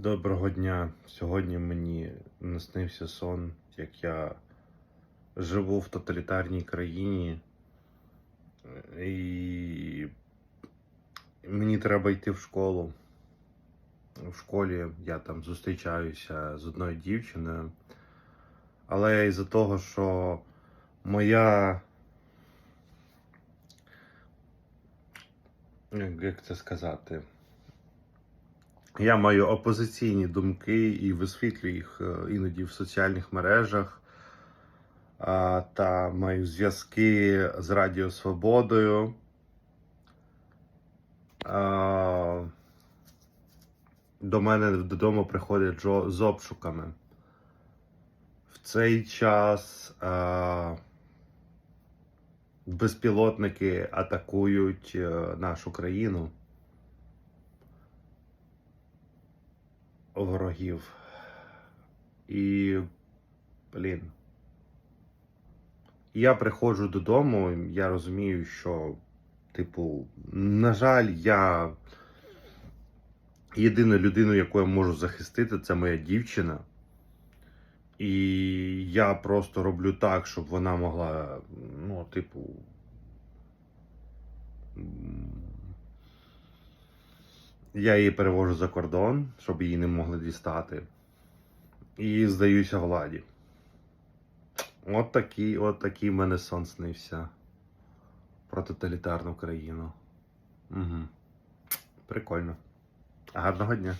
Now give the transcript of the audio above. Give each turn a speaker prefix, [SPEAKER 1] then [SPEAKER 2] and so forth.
[SPEAKER 1] Доброго дня. Сьогодні мені наснився сон, як я живу в тоталітарній країні, і мені треба йти в школу. В школі я там зустрічаюся з одною дівчиною, але із-за того, що моя. як це сказати? Я маю опозиційні думки і висвітлюю їх е, іноді в соціальних мережах. Та маю зв'язки з Радіо Свободою. До мене додому приходять з обшуками. В цей час безпілотники атакують е, нашу країну. Ворогів. І, блін. Я приходжу додому, я розумію, що, типу, на жаль, я єдина людина, яку я можу захистити, це моя дівчина. І я просто роблю так, щоб вона могла, ну, типу. Я її перевожу за кордон, щоб її не могли дістати. І здаюся владі. От такий, от такий в мене сон снився. Про тоталітарну країну. Угу. Прикольно. Гарного дня.